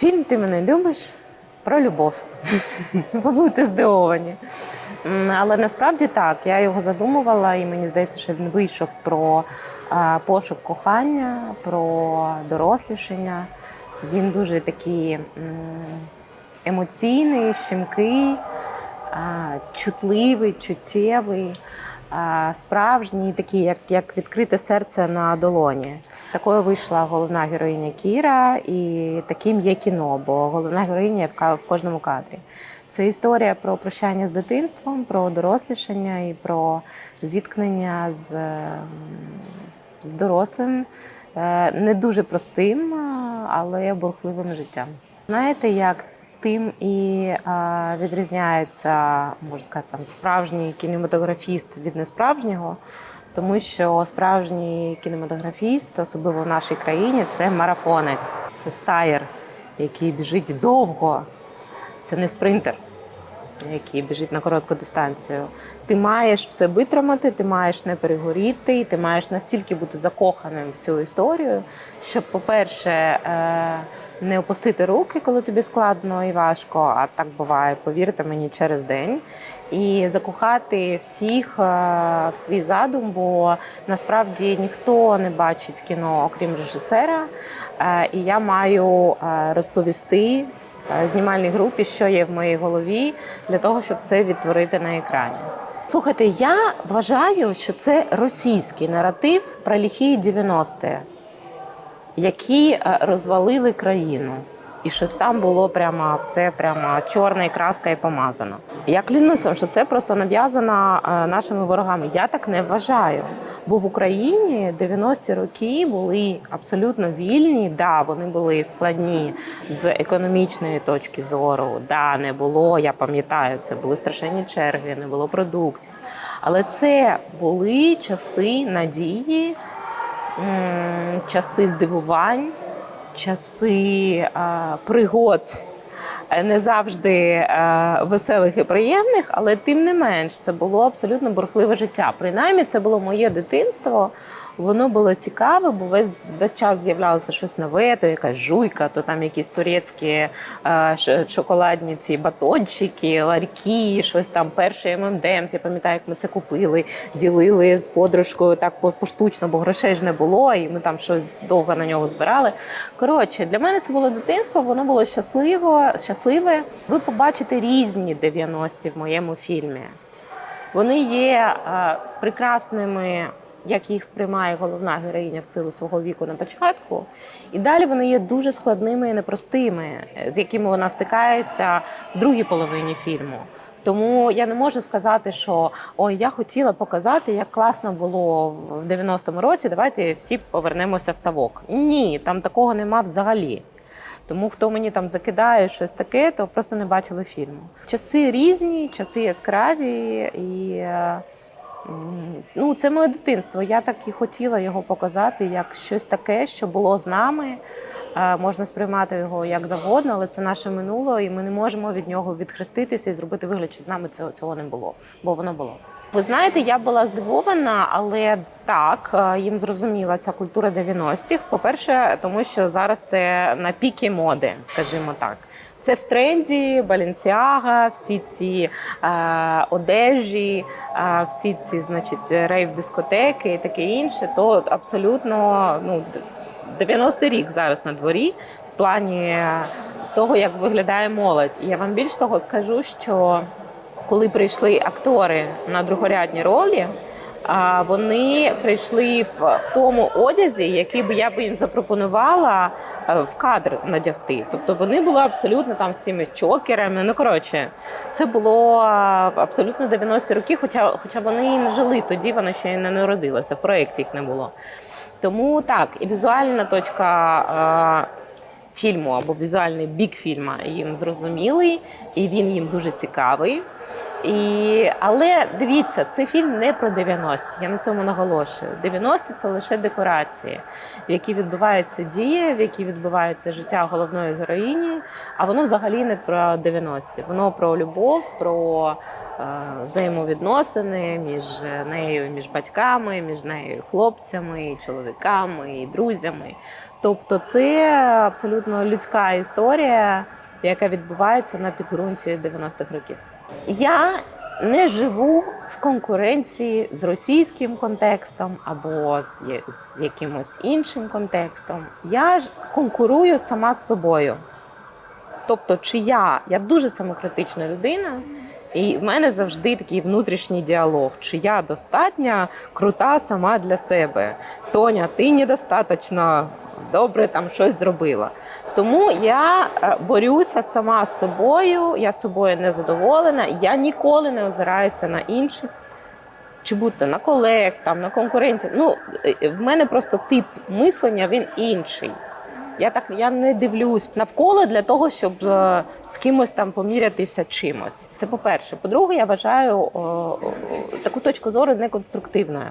Фільм Ти мене любиш про любов. Ви будете здивовані. Але насправді так, я його задумувала, і мені здається, що він вийшов про пошук кохання, про дорослішання. Він дуже такий емоційний, щемкий, чутливий, чуттєвий, справжній, такий, як, як відкрите серце на долоні. Такою вийшла головна героїня Кіра, і таким є кіно, бо головна героїня в кожному кадрі. Це історія про прощання з дитинством, про дорослішання і про зіткнення з, з дорослим, е, не дуже простим, але бурхливим життям. Знаєте, як тим і відрізняється, можна сказати, там справжній кінематографіст від несправжнього, тому що справжній кінематографіст, особливо в нашій країні, це марафонець, це стаєр, який біжить довго. Це не спринтер, який біжить на коротку дистанцію. Ти маєш все витримати, ти маєш не перегоріти, і ти маєш настільки бути закоханим в цю історію, щоб, по-перше, е, не опустити руки, коли тобі складно і важко, а так буває, повірте мені, через день. І закохати всіх е, в свій задум, бо насправді ніхто не бачить кіно, окрім режисера. Е, І я маю е, розповісти знімальній групі, що є в моїй голові, для того, щоб це відтворити на екрані. Слухайте, я вважаю, що це російський наратив про ліхі 90-ті, які е, розвалили країну. І щось там було прямо все прямо чорна краска і помазано. Я клянусь вам, що це просто нав'язано е, нашими ворогами. Я так не вважаю. Бо в Україні 90-ті роки були абсолютно вільні. Да, вони були складні з економічної точки зору. Да, не було. Я пам'ятаю, це були страшенні черги, не було продуктів. Але це були часи надії, часи здивувань, часи пригод. е, Не завжди е, веселих і приємних, але тим не менш це було абсолютно бурхливе життя. Принаймні, це було моє дитинство. Воно було цікаве, бо весь весь час з'являлося щось нове, то якась жуйка, то там якісь турецькі е, шоколадні ці батончики, ларьки, щось там перший ММДМС. Я пам'ятаю, як ми це купили, ділили з подружкою так поштучно, бо грошей ж не було, і ми там щось довго на нього збирали. Коротше, для мене це було дитинство, воно було щасливо, щасливе. Ви побачите різні 90-ті в моєму фільмі. Вони є е, прекрасними, як їх сприймає головна героїня в силу свого віку на початку. І далі вони є дуже складними і непростими, з якими вона стикається в другій половині фільму. Тому я не можу сказати, що ой, я хотіла показати, як класно було в 90-му році. Давайте всі повернемося в савок. Ні, там такого нема взагалі. Тому хто мені там закидає щось таке, то просто не бачили фільму. Часи різні, часи яскраві, і е, ну, це моє дитинство. Я так і хотіла його показати як щось таке, що було з нами. Е, Можна сприймати його як завгодно, але це наше минуле, і ми не можемо від нього відхреститися і зробити вигляд, що з нами цього, цього не було, бо воно було. Ви знаєте, я була здивована, але так е, їм зрозуміла ця культура 90-х. По-перше, тому що зараз це на піки моди, скажімо так. Це в тренді Баленсіага, всі ці е, одежі, е, всі ці, значить, рейв-дискотеки і таке інше. То абсолютно ну 90-й рік зараз на дворі в плані того, як виглядає молодь. І я вам більш того скажу, що коли прийшли актори на другорядні ролі, вони прийшли в, тому одязі, який би я би їм запропонувала е, в кадр надягти. Тобто вони були абсолютно там з цими чокерами. Ну коротше, це було абсолютно 90-ті роки, хоча, хоча вони і не жили тоді, вони ще й не народилися, в проєкті їх не було. Тому так, і візуальна точка е, фільму або візуальний бік фільму їм зрозумілий, і він їм дуже цікавий. І, але дивіться, цей фільм не про 90-ті, я на цьому наголошую. 90-ті – це лише декорації, в які відбуваються дії, в які відбувається життя головної героїні. А воно взагалі не про 90-ті. Воно про любов, про е, взаємовідносини між нею, між батьками, між нею, хлопцями, чоловіками, і друзями. Тобто, це абсолютно людська історія, яка відбувається на підґрунті 90-х років. Я не живу в конкуренції з російським контекстом або з, з якимось іншим контекстом. Я ж конкурую сама з собою. Тобто, чи я, я дуже самокритична людина, і в мене завжди такий внутрішній діалог: чи я достатньо крута сама для себе. Тоня, ти недостатньо добре там щось зробила. Тому я е, борюся сама з собою, я собою не задоволена, я ніколи не озираюся на інших. Чи будь-то на колег, там, на конкурентів. Ну, е, в мене просто тип мислення він інший. Я так я не дивлюсь навколо для того, щоб е, з кимось там помірятися чимось. Це по-перше. По-друге, я вважаю таку точку зору неконструктивною.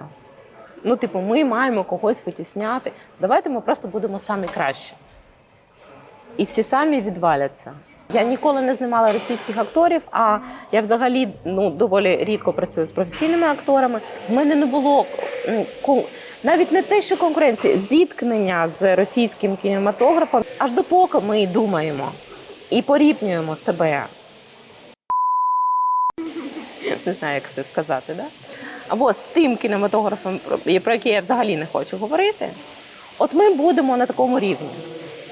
Ну, типу, ми маємо когось витісняти. Давайте ми просто будемо самі кращі. І всі самі відваляться. Я ніколи не знімала російських акторів, а я взагалі ну доволі рідко працюю з професійними акторами. В мене не було навіть не те, що конкуренції, зіткнення з російським кінематографом, аж допоки ми думаємо і порівнюємо себе. Не знаю, як це сказати, да? або з тим кінематографом, про який я взагалі не хочу говорити. От ми будемо на такому рівні.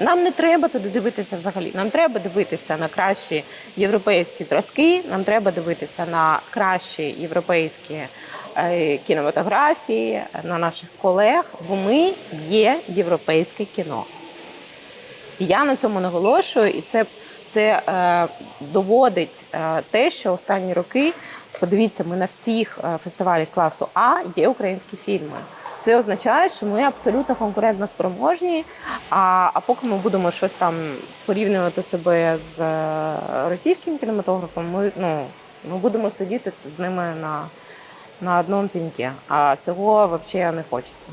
Нам не треба туди дивитися взагалі. Нам треба дивитися на кращі європейські зразки, нам треба дивитися на кращі європейські е, кінематографії, на наших колег, бо ми є європейське кіно. І я на цьому наголошую, і це, це е, доводить е, те, що останні роки, подивіться, ми на всіх е, фестивалях класу А є українські фільми. Це означає, що ми абсолютно конкурентно спроможні. А, а поки ми будемо щось там порівнювати себе з е, російським кінематографом, ми, ну, ми будемо сидіти з ними на, на одному пінькі. А цього взагалі не хочеться.